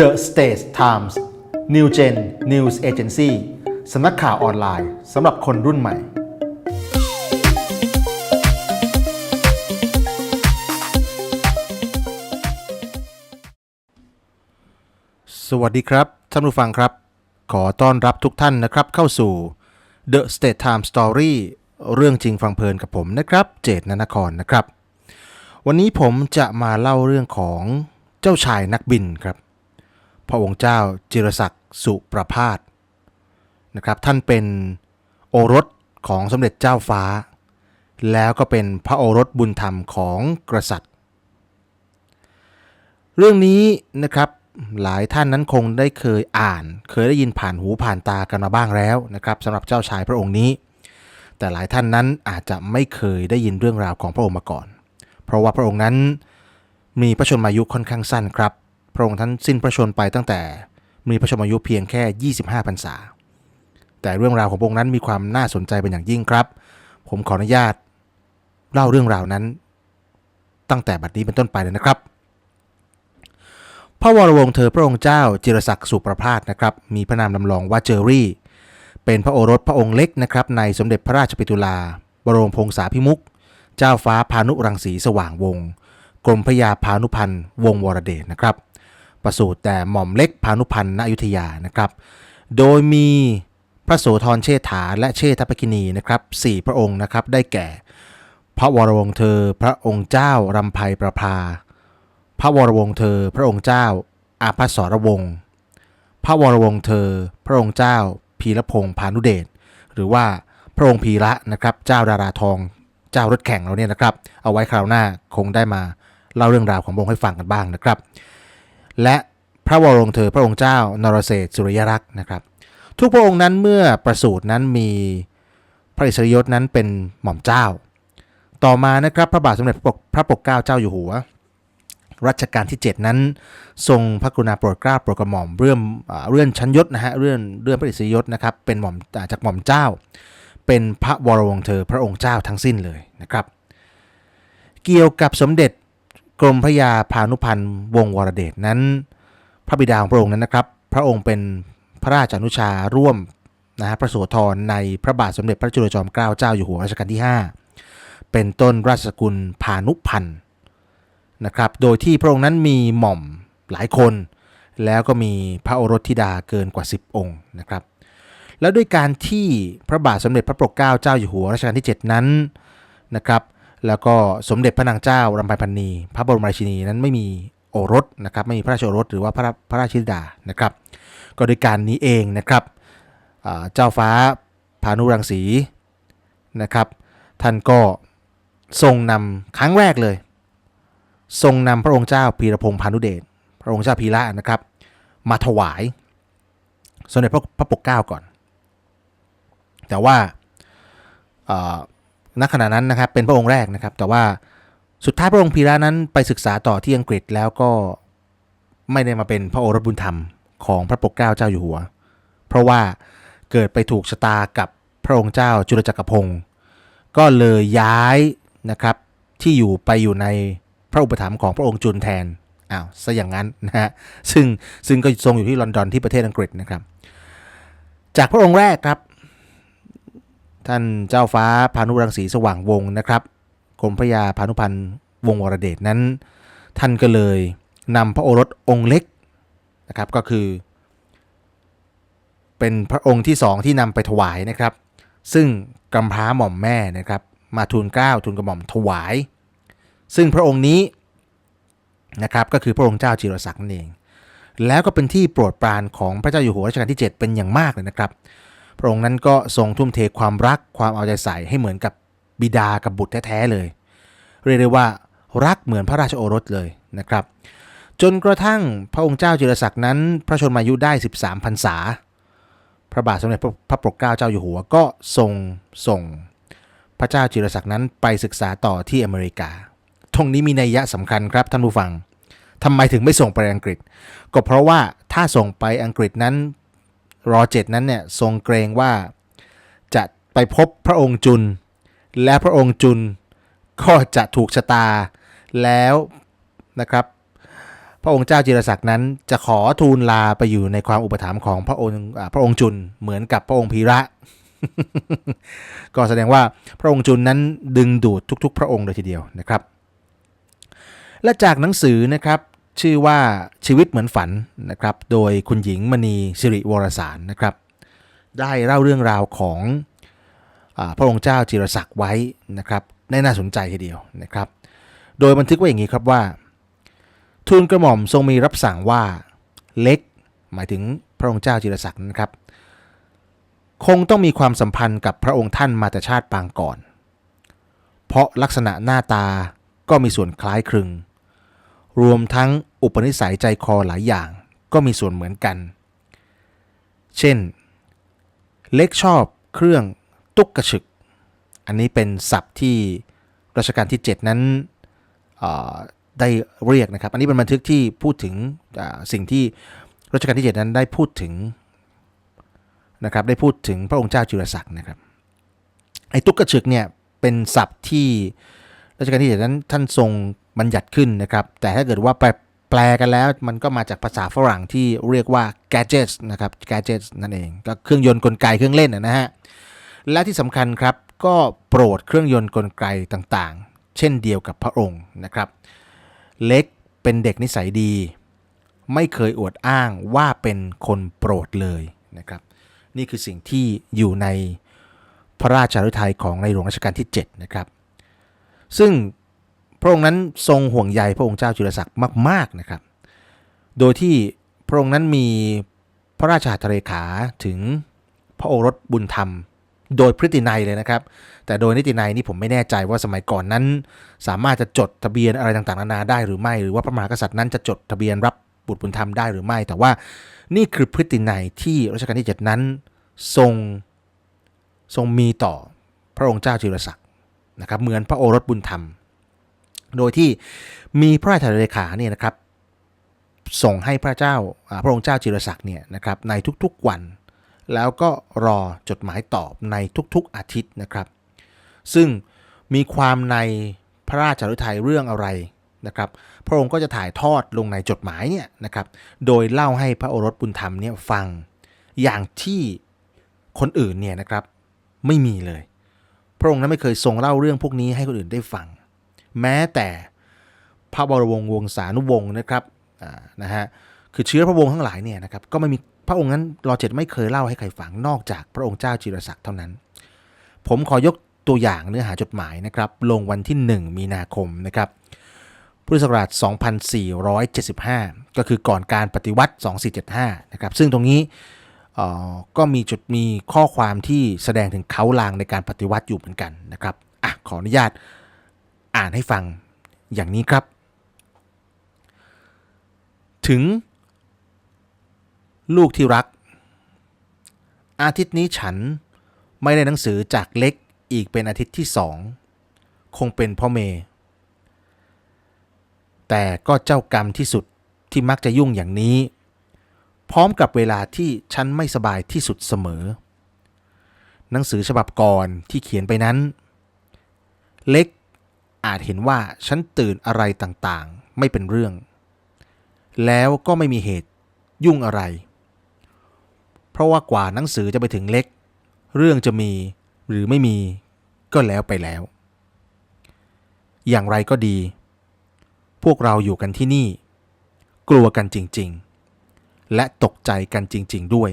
The States Times New Gen News Agency สำนักข่าวออนไลน์สำหรับคนรุ่นใหม่ สวัสดีครับ ท่านผู้ฟังครับ ขอต้อนรับทุกท่านนะครับเข้าสู่ The State Time Story เรื่องจริงฟังเพลินกับผมนะครับ เจตนนครนะครับ วันนี้ผมจะมาเล่าเรื่องของเจ้าชายนักบินครับ พระองค์เจ้าจิรศักดิ์สุประพาสนะครับท่านเป็นโอรสของสมเด็จเจ้าฟ้า แล้วก็เป็นพระโอรสบุญธรรมของกษัตริย์ เรื่องนี้นะครับหลายท่านนั้นคงได้เคยอ่าน เคยได้ยินผ่านหูผ่านตากันมาบ้างแล้วนะครับสำหรับเจ้าชายพระองค์นี้ แต่หลายท่านนั้นอาจจะไม่เคยได้ยินเรื่องราวของพระองค์มาก่อน เพราะว่าพระองค์นั้นมีพระชนมายุค่อนข้างสั้นครับ พระองค์ท่านสิ้นพระชนไปตั้งแต่มีพระชนมายุเพียงแค่ 25พรรษา แต่เรื่องราวของพระองค์นั้นมีความน่าสนใจเป็นอย่างยิ่งครับ ผมขออนุญาต เล่าเรื่องราวนั้น ตั้งแต่บัดนี้เป็นต้นไปเลยนะครับ พระวรวงศ์เธอพระองค์เจ้าจิรศักดิ์สุประพาสนะครับ มีพระนามลำลองว่าเจอรี่ เป็นพระโอรสพระองค์เล็กนะครับ ในสมเด็จพระราชปิตุลา บรมพงษาภิมุขเจ้าฟ้าพานุรังสีสว่างวงศ์กรมพระยาพานุพันธ์วงศ์วรเดชนะครับ ประสูติแต่หม่อมเล็กพานุพันธ์ณอยุธยานะครับ โดยมีพระโสธรเชษฐาและเชษฐปกินีนะครับสี่พระองค์นะครับได้แก่ พระวรวงศ์เธอพระองค์เจ้ารำไพประภา พระวรวงศ์เธอพระองค์เจ้าอาภัสรวงศ์พระวรวงศ์เธอ พระองค์เจ้าพีรพงษ์พานุเดชหรือว่าพระองค์พีระนะครับเจ้าดาราทองเจ้ารถแข่งเราเนี่ยนะครับ เอาไว้คราวหน้าคงได้มาเล่าเรื่องราวของพระองค์ให้ฟังกันบ้างนะครับ และพระวรวงเธอพระองค์เจ้านรเศษสุริยรักษ์นะครับ ทุกพระองค์นั้นเมื่อประสูตินั้นมีพระอิสริยศนั้นเป็นหม่อมเจ้า ต่อมานะครับพระบาทสมเด็จพระปกพระปกเกล้าเจ้าอยู่หัวรัชกาลที่ 7 นั้น ทรงพระกรุณาโปรดเกล้าโปรดกระหม่อมเลื่อนอ่าเลื่อนชั้นยศนะฮะเลื่อนเลื่อนพระอิสริยศนะครับเป็นหม่อมจากหม่อมเจ้า เป็นพระวรวงเธอพระองค์เจ้าทั้งสิ้นเลยนะครับ เกี่ยวกับสมเด็จ กรมพระยาพานุพันธ์วงวรเดชนั้น พระบิดาของพระองค์นั้นนะครับ พระองค์เป็นพระราชอนุชาร่วมนะฮะพระโสธรในพระบาทสมเด็จพระจุลจอมเกล้าเจ้าอยู่หัวรัชกาลที่ 5 เป็นต้นราชสกุลพานุพันธ์นะครับ โดยที่พระองค์นั้นมีหม่อมหลายคน แล้วก็มีพระโอรสธิดาเกินกว่า 10 องค์นะครับ แล้วด้วยการที่พระบาทสมเด็จพระปกเกล้าเจ้าอยู่หัวรัชกาลที่ 7 นั้นนะครับ แล้วก็สมเด็จพระนางเจ้ารำไพพันนีพระบรมราชินีนั้นไม่มีโอรสนะครับไม่มีพระราชโอรสหรือว่าพระพระราชธิดานะครับ ก็ด้วยการนี้เองนะครับเจ้าฟ้าพานุรังสีนะครับ ท่านก็ทรงนำครั้งแรกเลย ทรงนำพระองค์เจ้าพีรพงษ์พานุเดชพระองค์เจ้าพีระนะครับ มาถวายสมเด็จพระพระปกเกล้าก่อน แต่ว่า ณขณะนั้นนะครับเป็นพระองค์แรกนะครับ แต่ว่าสุดท้ายพระองค์พีระนั้นไปศึกษาต่อที่อังกฤษแล้วก็ไม่ได้มาเป็นพระโอรสบุญธรรมของพระปกเกล้าเจ้าอยู่หัว เพราะว่าเกิดไปถูกชะตากับพระองค์เจ้าจุลจักรพงศ์ก็เลยย้ายนะครับที่อยู่ไปอยู่ในพระอุปถัมภ์ของพระองค์จุนแทนอ้าวซะอย่างนั้นนะฮะซึ่งซึ่งก็ทรงอยู่ที่ลอนดอนที่ประเทศอังกฤษนะครับ จากพระองค์แรกครับ ท่านเจ้าฟ้าพานุรังสีสว่างวงศ์นะครับกรมพระยาพานุพันธ์วงศ์วรเดชนั้น ท่านก็เลยนำพระโอรสองค์เล็กนะครับก็คือ เป็นพระองค์ที่สองที่นำไปถวายนะครับ ซึ่งกำพร้าหม่อมแม่นะครับ มาทูลเกล้าทูลกระหม่อมถวาย ซึ่งพระองค์นี้นะครับก็คือพระองค์เจ้าจิรศักดิ์นั่นเอง แล้วก็เป็นที่โปรดปรานของพระเจ้าอยู่หัวรัชกาลที่ 7 เป็นอย่างมากเลยนะครับ พระองค์นั้นก็ทรงทุ่มเทความรักความเอาใจใส่ให้เหมือนกับบิดากับบุตรแท้ๆเลย เรียกได้ว่ารักเหมือนพระราชโอรสเลยนะครับ จนกระทั่งพระองค์เจ้าจิรศักดิ์นั้น พระชนมายุได้ 13พรรษา พระบาทสมเด็จพระปกเกล้าเจ้าอยู่หัวก็ทรงส่งพระเจ้าจิรศักดิ์นั้นไปศึกษาต่อที่อเมริกาตรงนี้มีนัยยะสำคัญครับท่านผู้ฟังทำไมถึงไม่ส่งไปอังกฤษ ก็เพราะว่าถ้าส่งไปอังกฤษนั้น รอเจ็ดนั้นเนี่ยทรงเกรงว่าจะไปพบพระองค์จุน และพระองค์จุนก็จะถูกชะตาแล้วนะครับ พระองค์เจ้าจิรศักดิ์นั้น จะขอทูลลาไปอยู่ในความอุปถัมภ์ของพระองค์พระองค์จุนเหมือนกับพระองค์พีระ ก็แสดงว่าพระองค์จุนนั้นดึงดูดทุก ๆ พระองค์เลยทีเดียวนะครับ และจากหนังสือนะครับ ชื่อว่าชีวิตเหมือนฝันนะครับ โดยคุณหญิงมณีสิริวรสารนะครับ ได้เล่าเรื่องราวของอพระองค์เจ้าจิรศักดิ์ไว้นะครับได้น่าสนใจทีเดียวนะครับ โดยบันทึกไว้อย่างนี้ครับว่า ทูลกระหม่อมทรงมีรับสั่งว่าเล็ก หมายถึงพระองค์เจ้าจิรศักดิ์นะครับ คงต้องมีความสัมพันธ์กับพระองค์ท่านมาแต่ชาติปางก่อน เพราะลักษณะหน้าตาก็มีส่วนคล้ายคลึง รวมทั้งอุปนิสัยใจคอหลายอย่างก็มีส่วนเหมือนกัน เช่น เล็กชอบเครื่องตุกกระฉึก อันนี้เป็นศัพท์ที่รัชกาลที่ 7 นั้นได้เรียกนะครับ อันนี้เป็นบันทึกที่พูดถึงสิ่งที่รัชกาลที่ 7 นั้นได้พูดถึงนะครับได้พูดถึงพระองค์เจ้าจุลศักดิ์นะครับไอ้ตุกกระฉึกเนี่ยเป็นศัพท์ที่รัชกาลที่ 7 นั้นท่านทรง บัญญัติขึ้นนะครับ แต่ถ้าเกิดว่าแปลแปลกันแล้วมันก็มาจากภาษาฝรั่งที่เรียกว่า gadgets นะครับ gadgets นั่นเอง ก็เครื่องยนต์กลไกเครื่องเล่นนะฮะ และที่สำคัญครับก็โปรดเครื่องยนต์กลไกต่างๆ เช่นเดียวกับพระองค์นะครับ เล็กเป็นเด็กนิสัยดี ไม่เคยอวดอ้างว่าเป็นคนโปรดเลยนะครับ นี่คือสิ่งที่อยู่ในพระราชาฤทัยของในหลวงรัชกาลที่7นะครับ ซึ่ง พระองค์นั้นทรงห่วงใยพระองค์เจ้าจุลศักดิ์มากๆนะครับ โดยที่พระองค์นั้นมีพระราชหัตถเลขาถึงพระโอรสบุญธรรม โดยพฤตินัยเลยนะครับ แต่โดยนิตินัยนี่ผมไม่แน่ใจว่าสมัยก่อนนั้น สามารถจะจดทะเบียนอะไรต่างๆนานาได้หรือไม่หรือว่าพระมหากษัตริย์นั้นจะจดทะเบียนรับบุตรบุญธรรมได้หรือไม่ แต่ว่านี่คือพฤตินัยที่รัชกาลที่ 7 นั้นทรงทรงมีต่อพระองค์เจ้าจิรศักดิ์นะครับเหมือนพระโอรสบุญธรรม โดยที่มีพระราชเลขาเนี่ยนะครับส่งให้พระเจ้าพระองค์เจ้าจิรศักดิ์เนี่ยนะครับในทุกๆวัน แล้วก็รอจดหมายตอบในทุกๆอาทิตย์นะครับ ซึ่งมีความในพระราชฤทัยเรื่องอะไรนะครับ พระองค์ก็จะถ่ายทอดลงในจดหมายเนี่ยนะครับ โดยเล่าให้พระโอรสบุญธรรมเนี่ยฟังอย่างที่คนอื่นเนี่ยนะครับไม่มีเลย พระองค์นั้นไม่เคยทรงเล่าเรื่องพวกนี้ให้คนอื่นได้ฟัง แม้แต่พระบรมวงศ์วงศานุวงศ์นะครับอ่านะฮะคือเชื้อพระวงศ์ทั้งหลายเนี่ยนะครับก็ไม่มีพระองค์นั้นรอเจ็ดไม่เคยเล่าให้ใครฟังนอกจากพระองค์เจ้าจิรศักดิ์เท่านั้น ผมขอยกตัวอย่างเนื้อหาจดหมายนะครับลงวันที่ 1 มีนาคมนะครับพุทธศักราช 2475 ก็คือก่อนการปฏิวัติ 2475 นะครับ ซึ่งตรงนี้อ่อก็มีจุดมีข้อความที่แสดงถึงเขาลางในการปฏิวัติอยู่เหมือนกันนะครับอะขออนุญาต อ่านให้ฟังอย่างนี้ครับ ถึง ลูกที่รัก อาทิตย์นี้ฉันไม่ได้หนังสือจากเล็กอีกเป็นอาทิตย์ที่สอง คงเป็นพ่อเมแต่ก็เจ้ากรรมที่สุดที่มักจะยุ่งอย่างนี้ พร้อมกับเวลาที่ฉันไม่สบายที่สุดเสมอ หนังสือฉบับก่อนที่เขียนไปนั้น เล็ก อาจเห็นว่าฉันตื่นอะไรต่างๆ ไม่เป็นเรื่อง แล้วก็ไม่มีเหตุยุ่งอะไร เพราะว่ากว่าหนังสือจะไปถึงเล็ก เรื่องจะมีหรือไม่มีก็แล้วไปแล้ว อย่างไรก็ดี พวกเราอยู่กันที่นี่ กลัวกันจริงๆ และตกใจกันจริง ๆด้วย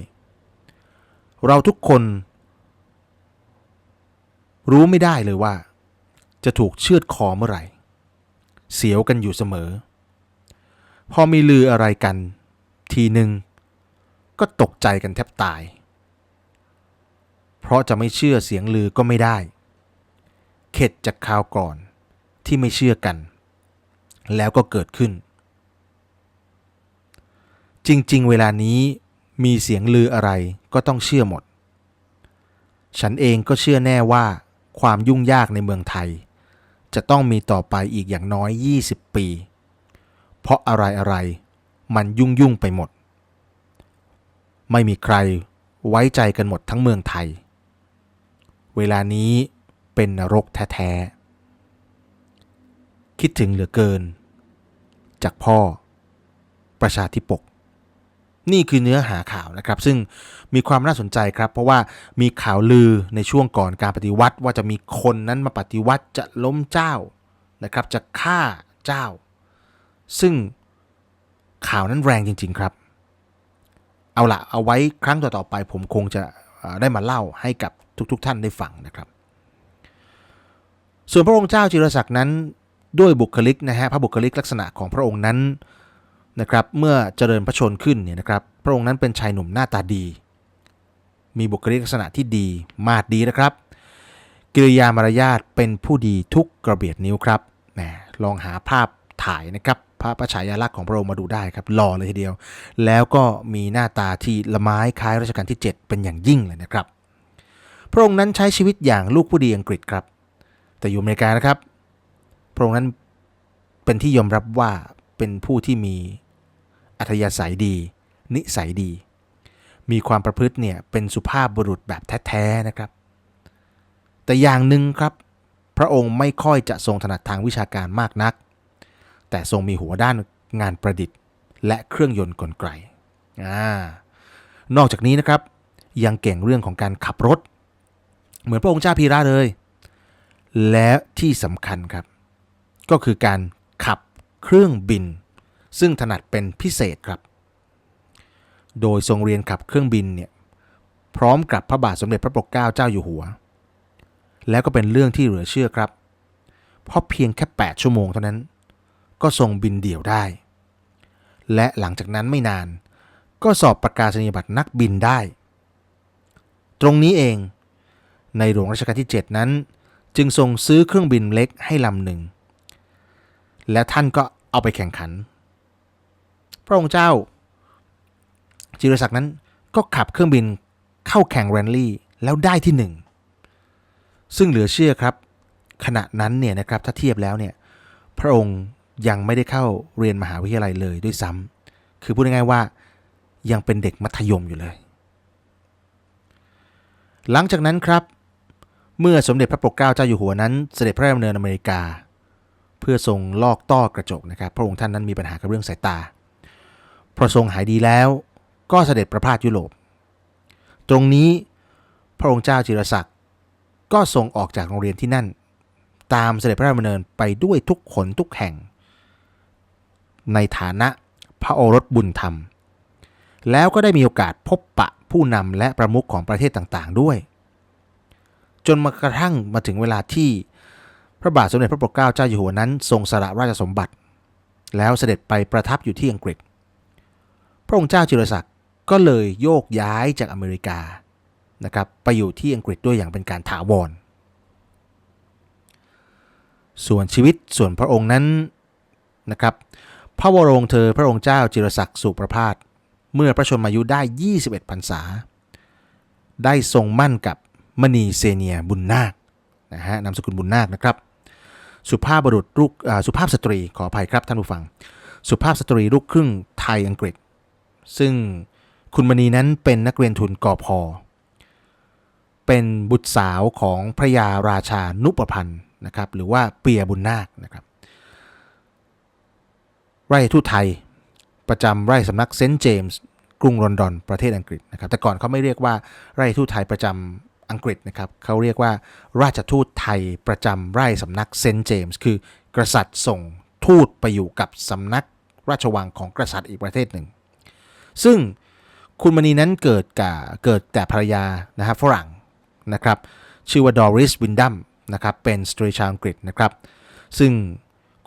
เราทุกคน รู้ไม่ได้เลยว่า จะถูกเชือดคอเมื่อไหร่ เสียวกันอยู่เสมอ พอมีลืออะไรกัน ทีหนึ่งก็ตกใจกันแทบตาย เพราะจะไม่เชื่อเสียงลือก็ไม่ได้ เข็ดจากคราวก่อนที่ไม่เชื่อกัน แล้วก็เกิดขึ้น จริง ๆ เวลานี้มีเสียงลืออะไรก็ต้องเชื่อหมด ฉันเองก็เชื่อแน่ว่าความยุ่งยากในเมืองไทย จะต้องมีต่อไปอีกอย่างน้อย 20 ปี เพราะอะไรอะไรมันยุ่งยุ่งไปหมด ไม่มีใครไว้ใจกันหมดทั้งเมืองไทย เวลานี้เป็นนรกแท้ๆ คิดถึงเหลือเกิน จากพ่อประชาธิปก นี่คือเนื้อหาข่าวนะครับ ซึ่งมีความน่าสนใจครับ เพราะว่ามีข่าวลือในช่วงก่อนการปฏิวัติ ว่าจะมีคนนั้นมาปฏิวัติจะล้มเจ้านะครับ จะฆ่าเจ้า ซึ่งข่าวนั้นแรงจริง ๆครับ เอาละเอาไว้ครั้งต่อๆไป ผมคงจะได้มาเล่าให้กับทุกๆท่านได้ฟังนะครับ ส่วนพระองค์เจ้าจิรศักดิ์นั้น ด้วยบุคลิกนะฮะพระบุคลิกลักษณะของพระองค์นั้น นะครับเมื่อเจริญพระชนขึ้นเนี่ยนะครับพระองค์นั้นเป็นชายหนุ่มหน้าตาดี มีบุคลิกลักษณะที่ดีมาดดีนะครับ กิริยามารยาทเป็นผู้ดีทุกกระเบียดนิ้วครับแหมลองหาภาพถ่ายนะครับภาพพระฉายาลักษณ์ของพระองค์มาดูได้ครับหล่อเลยทีเดียว แล้วก็มีหน้าตาที่ละไม้คล้ายรัชกาลที่ 7 เป็นอย่างยิ่งเลยนะครับ พระองค์นั้นใช้ชีวิตอย่างลูกผู้ดีอังกฤษครับ แต่อยู่อเมริกานะครับ พระองค์นั้นเป็นที่ยอมรับว่าเป็นผู้ที่มี อัธยาศัยดี นิสัยดี มีความประพฤติเนี่ยเป็นสุภาพบุรุษแบบแท้ๆนะครับ แต่อย่างหนึ่งครับ พระองค์ไม่ค่อยจะทรงถนัดทางวิชาการมากนัก แต่ทรงมีหัวด้านงานประดิษฐ์ และเครื่องยนต์กลไกอนอกจากนี้นะครับยังเก่งเรื่องของการขับรถ เหมือนพระองค์เจ้าพีระเลย และที่สำคัญครับ ก็คือการขับเครื่องบิน ซึ่งถนัดเป็นพิเศษครับ โดยทรงเรียนขับเครื่องบินเนี่ยพร้อมกับพระบาทสมเด็จพระปกเกล้าเจ้าอยู่หัว แล้วก็เป็นเรื่องที่เหลือเชื่อครับ เพราะเพียงแค่ 8 ชั่วโมงเท่านั้น ก็ทรงบินเดี่ยวได้ และหลังจากนั้นไม่นาน ก็สอบประกาศนียบัตรนักบินได้ ตรงนี้เองในหลวงรัชกาลที่ 7 นั้น จึงทรงซื้อเครื่องบินเล็กให้ลำหนึ่ง และท่านก็เอาไปแข่งขัน พระองค์เจ้า จิรศักดิ์นั้นก็ขับเครื่องบินเข้าแข่งแรนลี่แล้วได้ที่หนึ่งซึ่งเหลือเชื่อครับ ขณะนั้นเนี่ยนะครับถ้าเทียบแล้วเนี่ยพระองค์ยังไม่ได้เข้าเรียนมหาวิทยาลัยเลยด้วยซ้ำคือพูดง่ายๆว่ายังเป็นเด็กมัธยมอยู่เลย หลังจากนั้นครับ เมื่อสมเด็จพระปกเกล้าเจ้าอยู่หัวนั้น เสด็จพระราชดำเนินอเมริกา เพื่อทรงลอกต้อกระจกนะครับ พระองค์ท่านนั้นมีปัญหากับเรื่องสายตา พอทรงหายดีแล้วก็เสด็จประพาสยุโรป ตรงนี้พระองค์เจ้าจิรศักดิ์ก็ทรงออกจากโรงเรียนที่นั่น ตามเสด็จพระราชดำเนินไปด้วยทุกขนทุกแห่ง ในฐานะพระโอรสบุญธรรม แล้วก็ได้มีโอกาสพบปะผู้นำและประมุขของประเทศต่างๆด้วย จนมากระทั่งมาถึงเวลาที่พระบาทสมเด็จพระปกเกล้าเจ้าอยู่หัวนั้น ทรงสละราชสมบัติ แล้วเสด็จไปประทับอยู่ที่อังกฤษ พระองค์เจ้าจิรศักดิ์ก็เลยโยกย้ายจากอเมริกานะครับไปอยู่ที่อังกฤษด้วยอย่างเป็นการถาวร ส่วนชีวิตส่วนพระองค์นั้นนะครับพระวโรงเธอพระองค์เจ้าจิรศักดิ์สุประพาสเมื่อพระชนมายุได้ 21พรรษา ได้ทรงมั่นกับมณีเซเนียบุญนาคนะฮะนามสกุลบุญนาคนะครับ สุภาพบุรุษลูกสุภาพสตรีขออภัยครับท่านผู้ฟัง สุภาพสตรีลูกครึ่งไทยอังกฤษ ซึ่งคุณมณีนั้นเป็นนักเรียนทุนกอพอเป็นบุตรสาวของพระยาราชานุปพันธ์นะครับ หรือว่าเปียบุญนาคนะครับ ไร่ทูตไทยประจำไร่สำนักเซนต์เจมส์กรุงลอนดอนประเทศอังกฤษนะครับ แต่ก่อนเขาไม่เรียกว่าไร่ทูตไทยประจำอังกฤษนะครับเขาเรียกว่าราชทูตไทยประจำไร่สำนักเซนต์เจมส์คือกษัตริย์ส่งทูตไปอยู่กับสำนักราชวังของกษัตริย์อีกประเทศหนึ่ง ซึ่งคุณมณีนั้นเกิดกับเกิดแต่ภรรยานะครับฝรั่งนะครับ ชื่อว่าดอริสวินดัมนะครับเป็นสตรีชาวอังกฤษนะครับ ซึ่ง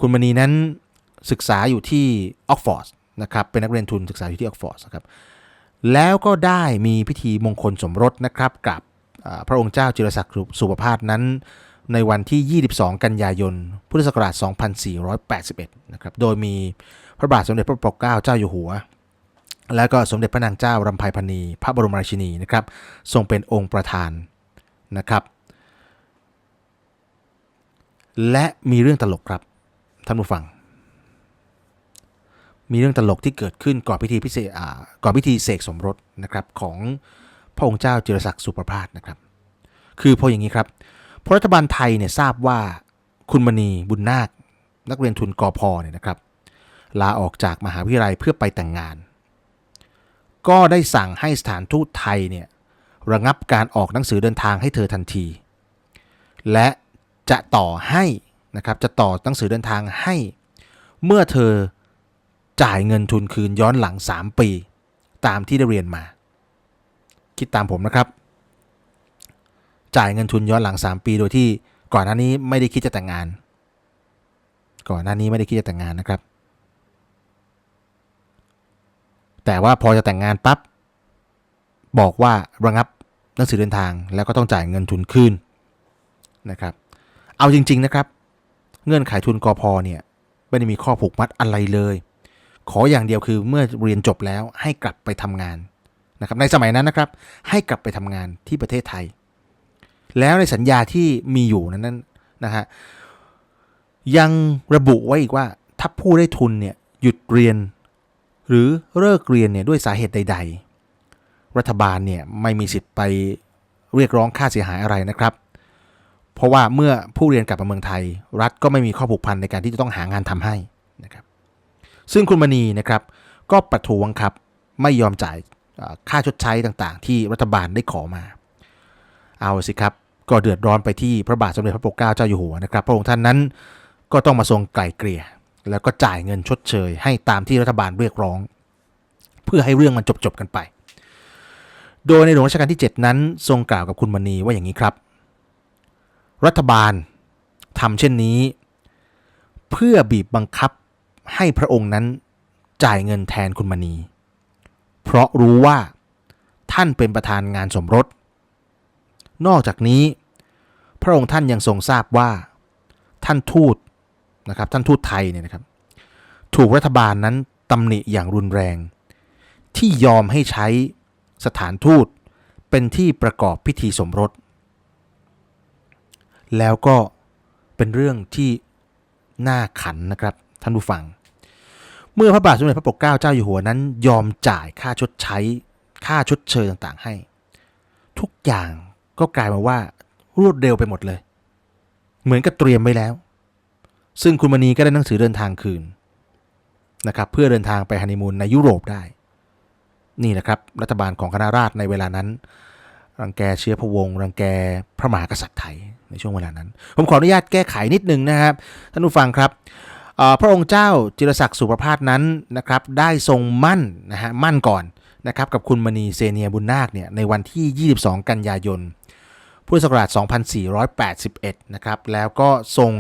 คุณมณีนั้นศึกษาอยู่ที่ออกฟอร์ดนะครับเป็นนักเรียนทุนศึกษาอยู่ที่ออกฟอร์ดนะครับแล้วก็ได้มีพิธีมงคลสมรสนะครับกับพระองค์เจ้าจิรศักดิ์สุภาพนั้น ในวันที่ 22 กันยายน พุทธศักราช 2481 นะครับ โดยมีพระบาทสมเด็จพระปกเกล้าเจ้าอยู่หัว แล้วก็สมเด็จพระนางเจ้ารำไพพรรณีพระบรมราชินีนะครับทรงเป็นองค์ประธานนะครับและมีเรื่องตลกครับท่านผู้ฟัง มีเรื่องตลกที่เกิดขึ้นก่อนพิธีพิเศษก่อนพิธีเสกสมรสนะครับของพระองค์เจ้าจิรศักดิ์สุประพาสนะครับ คือพออย่างนี้ครับพรัฐบาลไทยเนี่ยทราบว่าคุณมณีบุญนาค นักเรียนทุนกอพอเนี่ยนะครับ ลาออกจากมหาวิทยาลัยเพื่อไปแต่งงาน ก็ได้สั่งให้สถานทูตไทยเนี่ยระงับการออกหนังสือเดินทางให้เธอทันที และจะต่อให้นะครับจะต่อหนังสือเดินทางให้ เมื่อเธอจ่ายเงินทุนคืนย้อนหลัง 3 ปี ตามที่ได้เรียนมา คิดตามผมนะครับ จ่ายเงินทุนย้อนหลัง 3 ปีโดยที่ก่อนหน้านี้ไม่ได้คิดจะแต่งงาน ก่อนหน้านี้ไม่ได้คิดจะแต่งงานนะครับ แต่ว่าพอจะแต่งงานปั๊บบอกว่าระงับหนังสือเดินทางแล้วก็ต้องจ่ายเงินทุนคืนนะครับ เอาจริง ๆนะครับ เงื่อนไขทุนกอพอเนี่ยไม่ได้มีข้อผูกมัดอะไรเลย ขออย่างเดียวคือเมื่อเรียนจบแล้วให้กลับไปทำงานนะครับ ในสมัยนั้นนะครับ ให้กลับไปทำงานที่ประเทศไทย แล้วในสัญญาที่มีอยู่นั้นนะฮะยังระบุไว้อีกว่าถ้าผู้ได้ทุนเนี่ยหยุดเรียน หรือเลิกเรียนเนี่ยด้วยสาเหตุใด ๆ รัฐบาลเนี่ยไม่มีสิทธิ์ไปเรียกร้องค่าเสียหายอะไรนะครับ เพราะว่าเมื่อผู้เรียนกลับมาเมืองไทย รัฐก็ไม่มีข้อผูกพันในการที่จะต้องหางานทำให้นะครับซึ่งคุณมณีนะครับก็ประท้วงครับไม่ยอมจ่ายค่าชดใช้ต่างๆ ที่รัฐบาลได้ขอมา เอาสิครับ ก็เดือดร้อนไปที่พระบาทสมเด็จพระปกเกล้าเจ้าอยู่หัวนะครับ พระองค์ท่านนั้นก็ต้องมาทรงไกล่เกลี่ย แล้วก็จ่ายเงินชดเชย ให้ตามที่รัฐบาลเรียกร้อง เพื่อให้เรื่องมันจบๆกันไป โดยในหลวงรัชกาลที่ 7 นั้น ทรงกล่าวกับคุณมณีว่าอย่างนี้ครับ รัฐบาลทำเช่นนี้ เพื่อบีบบังคับให้พระองค์นั้นจ่ายเงินแทนคุณมณี เพราะรู้ว่าท่านเป็นประธานงานสมรส นอกจากนี้ พระองค์ท่านยังทรงทราบว่า ท่านทูต นะครับท่านทูตไทยเนี่ยนะครับถูกรัฐบาลนั้นตำหนิอย่างรุนแรง ที่ยอมให้ใช้สถานทูตเป็นที่ประกอบพิธีสมรส แล้วก็เป็นเรื่องที่น่าขันนะครับท่านผู้ฟัง เมื่อพระบาทสมเด็จพระปกเกล้าเจ้าอยู่หัวนั้น ยอมจ่ายค่าชดใช้ ค่าชดเชยต่างๆให้ ทุกอย่างก็กลายมาว่ารวดเร็วไปหมดเลย เหมือนกับเตรียมไว้แล้ว ซึ่งคุณมณีก็ได้หนังสือเดินทางคืนนะครับเพื่อเดินทางไปฮันนีมูนในยุโรปได้ นี่แหละครับรัฐบาลของคณะราษฎรในเวลานั้น รังแกเชื้อพระวงศ์รังแกพระมหากษัตริย์ไทยในช่วงเวลานั้น ผมขออนุญาตแก้ไขนิดนึงนะครับท่านผู้ฟังครับพระองค์เจ้าจิรศักดิ์สุประพาสนั้นนะครับได้ทรงมั่นนะฮะมั่นก่อนนะครับกับคุณมณีเซเนียบุญนาคเนี่ยในวันที่ 22 กันยายนพุทธศักราช 2481 นะครับแล้วก็ทรง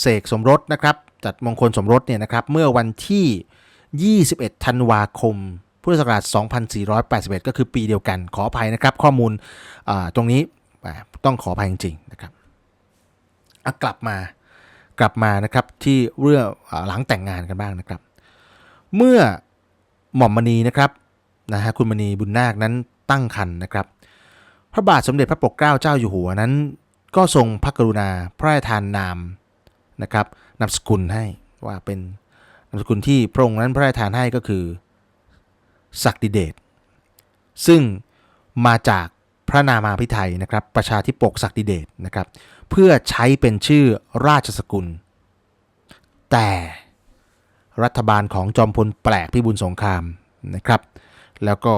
เสกสมรสนะครับจัดมงคลสมรสเนี่ยนะครับเมื่อวันที่ 21 ธันวาคม พุทธศักราช 2481 ก็คือปีเดียวกันขออภัยนะครับ ข้อมูลตรงนี้ต้องขออภัยจริงๆนะครับกลับมากลับมานะครับที่เรื่องอาหลังแต่งงานกันบ้างนะครับ เมื่อหม่อมมณีนะครับนะฮะคุณมณีบุญนาคนั้นตั้งครรภ์นะครับ พระบาทสมเด็จพระปกเกล้าเจ้าอยู่หัวนั้น ก็ทรงพระกรุณาพระราชทานนาม นะครับนามสกุลให้ว่าเป็นนามสกุลที่พระองค์นั้นพระราชทานให้ก็คือศักดิเดชซึ่งมาจากพระนามาพิไทยนะครับประชาธิปกศักดิเดชนะครับเพื่อใช้เป็นชื่อราชสกุล แต่รัฐบาลของจอมพลแปลกพิบูลสงครามนะครับ แล้วก็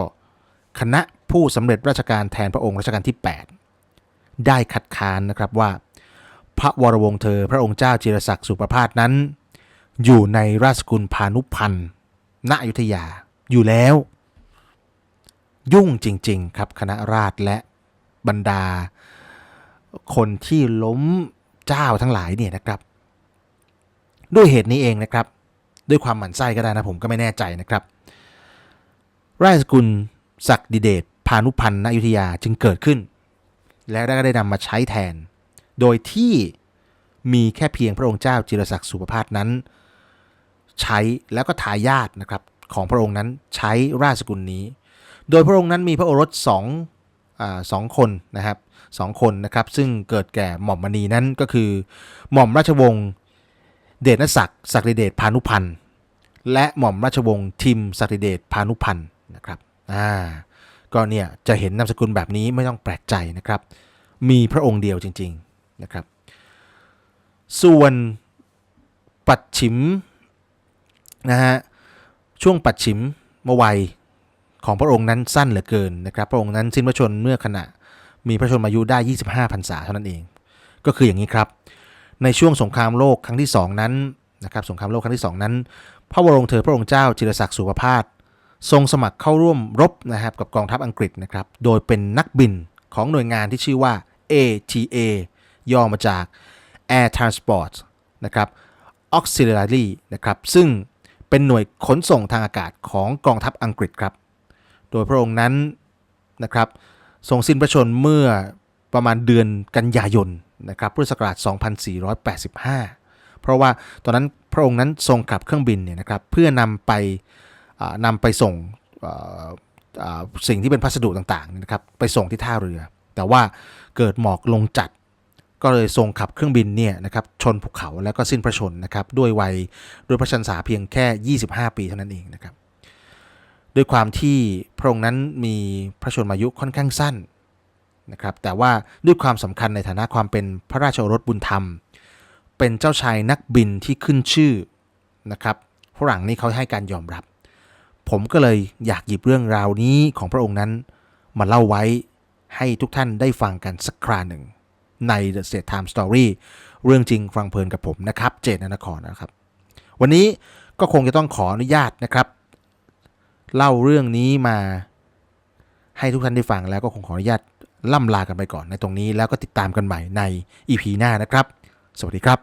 คณะผู้สำเร็จราชการแทนพระองค์รัชกาลที่ 8 ได้คัดค้านนะครับว่า พระวรวงศ์เธอ พระองค์เจ้าจิรศักดิ์สุประพาสนั้น อยู่ในราชสกุลพานุพันธ์ณอยุธยาอยู่แล้ว ยุ่งจริง ๆ ครับคณะราษฎรและบรรดา คนที่ล้มเจ้าทั้งหลายเนี่ยนะครับ ด้วยเหตุนี้เองนะครับ ด้วยความหมั่นไส้ก็ได้นะผมก็ไม่แน่ใจนะครับ ราชสกุลศักดิเดชพานุพันธ์ณอยุธยาจึงเกิดขึ้น และได้ก็ได้นำมาใช้แทน โดยที่มีแค่เพียงพระองค์เจ้าจิรศักดิ์สุภพาสนั้น ใช้แล้วก็ทายาทนะครับของพระองค์นั้นใช้ราชสกุลนี้ โดยพระองค์นั้นมีพระโอรสสองอสองคนนะครับสองคนนะครับ ซึ่งเกิดแก่หม่อมมณีนั้นก็คือ หม่อมราชวงศ์เดชนศักดิ์ศักดิเดชพานุพันธ์และหม่อมราชวงศ์ทิมศักดิเดชพานุพันธ์นะครับอ่าก็เนี่ยจะเห็นนามสกุลแบบนี้ไม่ต้องแปลกใจนะครับ มีพระองค์เดียวจริง ๆ นะครับ ส่วนปัดฉิมนะฮะช่วงปัดฉิมมวัยของพระองค์นั้นสั้นเหลือเกินนะครับ พระองค์นั้นสิ้นพระชนเมื่อขณะมีพระชนมายุได้ 25พรรษาเท่านั้นเอง ก็คืออย่างนี้ครับ ในช่วงสงครามโลกครั้งที่ 2 นั้นนะครับสงครามโลกครั้งที่ 2 นั้น พระวรงเธอพระองค์เจ้าจิรศักดิ์สุภาพทรงสมัครเข้าร่วมรบนะครับกับกองทัพอังกฤษนะครับ โดยเป็นนักบินของหน่วยงานที่ชื่อว่า ATA ย่อมาจาก Air Transport นะครับ Auxiliary นะครับ ซึ่งเป็นหน่วยขนส่งทางอากาศของกองทัพอังกฤษครับ โดยพระองค์นั้นนะครับทรงสิ้นพระชนเมื่อประมาณเดือนกันยายนนะครับพุทธศักราช 2485 เพราะว่าตอนนั้นพระองค์นั้นทรงขับเครื่องบินเนี่ยนะครับเพื่อนำไปนำไปส่งสิ่งที่เป็นพัสดุต่างๆนะครับไปส่งที่ท่าเรือ แต่ว่าเกิดหมอกลงจัด ก็เลยทรงขับเครื่องบินเนี่ยนะครับชนภูเขาแล้วก็สิ้นพระชนนะครับด้วยวัยด้วยพระชนษาเพียงแค่ 25 ปีเท่านั้นเองนะครับด้วยความที่พระองค์นั้นมีพระชนมายุค่อนข้างสั้นนะครับแต่ว่าด้วยความสำคัญในฐานะความเป็นพระราชโอรสบุญธรรม เป็นเจ้าชายนักบินที่ขึ้นชื่อนะครับฝรั่งนี่เขาให้การยอมรับ ผมก็เลยอยากหยิบเรื่องราวนี้ของพระองค์นั้น มาเล่าไว้ให้ทุกท่านได้ฟังกันสักคราหนึ่ง ใน The State Time Story เรื่องจริงฟังเพลินกับผมนะครับ เจตนนครนะครับ วันนี้ก็คงจะต้องขออนุญาตนะครับ เล่าเรื่องนี้มาให้ทุกท่านได้ฟังแล้วก็คงขออนุญาตล่ำลากันไปก่อนในตรงนี้แล้วก็ติดตามกันใหม่ใน EP หน้านะครับ สวัสดีครับ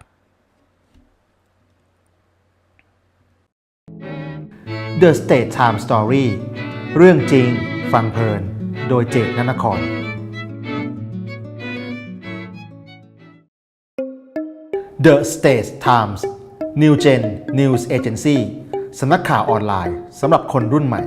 The State Time Story เรื่องจริงฟังเพลิน โดยเจตนนคร The States Times New Gen News Agency สำนักข่าวออนไลน์สำหรับคนรุ่นใหม่